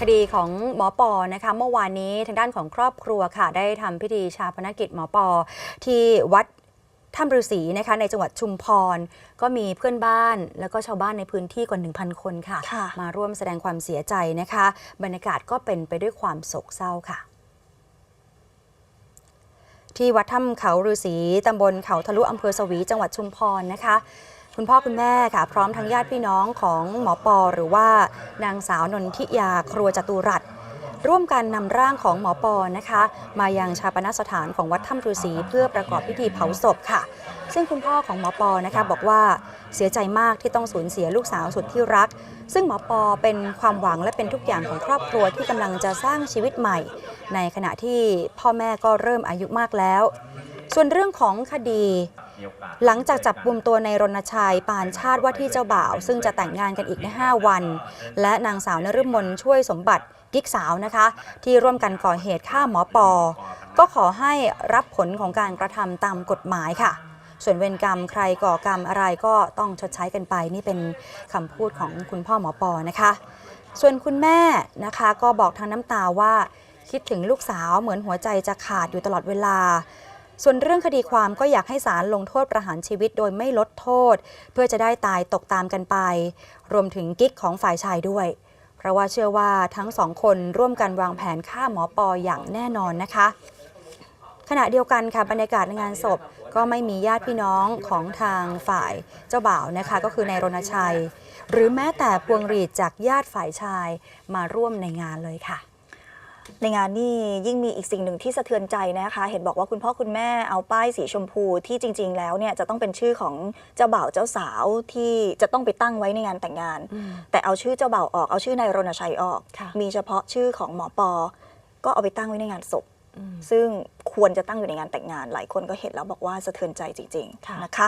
คดีของหมอปอนะคะเมื่อวานนี้ทางด้านของครอบครัวค่ะ ได้ทำพิธีชาปนกิจหมอปอ ที่วัดถ้ำฤาษีนะคะในจังหวัดชุมพร ก็มีเพื่อนบ้านแล้วก็ชาวบ้านในพื้นที่กว่า 1,000 คนค่ะค่ะมาร่วมแสดงความเสียใจนะคะ บรรยากาศก็เป็นไปด้วยความโศกเศร้าค่ะที่วัดถ้ำเขาฤาษีตำบลเขาทะลุอำเภอสวี จังหวัดชุมพรนะคะ คุณพ่อคุณแม่ค่ะ พร้อมทั้งญาติพี่น้องของหมอปอ หรือว่านางสาวนนทิยาครัวจตุรัสร่วมกันนำร่างของหมอปอนะคะ มายังชาปนสถานของวัดถ้ำฤาษีเพื่อประกอบพิธีเผาศพค่ะ ซึ่งคุณพ่อของหมอปอนะคะบอกว่าเสียใจมากที่ต้องสูญเสียลูกสาวสุดที่รัก ซึ่งหมอปอเป็นความหวังและเป็นทุกอย่างของครอบครัวที่กำลังจะสร้างชีวิตใหม่ ในขณะที่พ่อแม่ก็เริ่มอายุมากแล้ว ส่วนเรื่องของคดี หลังจากจับกลุ่มตัวในรณชัย ปานชาติว่าที่เจ้าบ่าว ซึ่งจะแต่งงานกันอีกใน 5 วัน และนางสาวนฤมลช่วยสมบัติกิ๊กสาวนะคะ ที่ร่วมกันก่อเหตุฆ่าหมอปอ ก็ขอให้รับผลของการกระทำตามกฎหมายค่ะ ส่วนเวรกรรมใครก่อกรรมอะไรก็ต้องชดใช้กันไป นี่เป็นคำพูดของคุณพ่อหมอปอนะคะ ส่วนคุณแม่นะคะก็บอกทางน้ำตาว่าคิดถึงลูกสาวเหมือนหัวใจจะขาดอยู่ตลอดเวลา ส่วนเรื่องคดีความก็อยากให้ศาลลงโทษประหารชีวิตโดยไม่ลดโทษ เพื่อจะได้ตายตกตามกันไป รวมถึงกิ๊กของฝ่ายชายด้วย เพราะว่าเชื่อว่าทั้งสองคนร่วมกันวางแผนฆ่าหมอปออย่างแน่นอนนะคะ ขณะเดียวกันค่ะบรรยากาศในงานศพก็ไม่มีญาติพี่น้องของทางฝ่ายเจ้าบ่าวนะคะ ก็คือนายรณชัย หรือแม้แต่พวงหรีดจากญาติฝ่ายชายมาร่วมในงานเลยค่ะ ในงานนี่ยิ่งมีอีกสิ่งหนึ่งที่สะเทือนใจนะคะ เห็นบอกว่าคุณพ่อคุณแม่เอาป้ายสีชมพูที่จริง ๆ แล้วเนี่ยจะต้องเป็นชื่อของเจ้าบ่าวเจ้าสาวที่จะต้องไปตั้งไว้ในงานแต่งงานอืมแต่เอาชื่อเจ้าบ่าวออกเอาชื่อนายรณชัยออกค่ะมีเฉพาะชื่อของหมอปอ ก็เอาไปตั้งไว้ในงานศพอืมซึ่งควรจะตั้งอยู่ในงานแต่งงาน หลายคนก็เห็นแล้วบอกว่าสะเทือนใจจริงค่ะๆนะคะ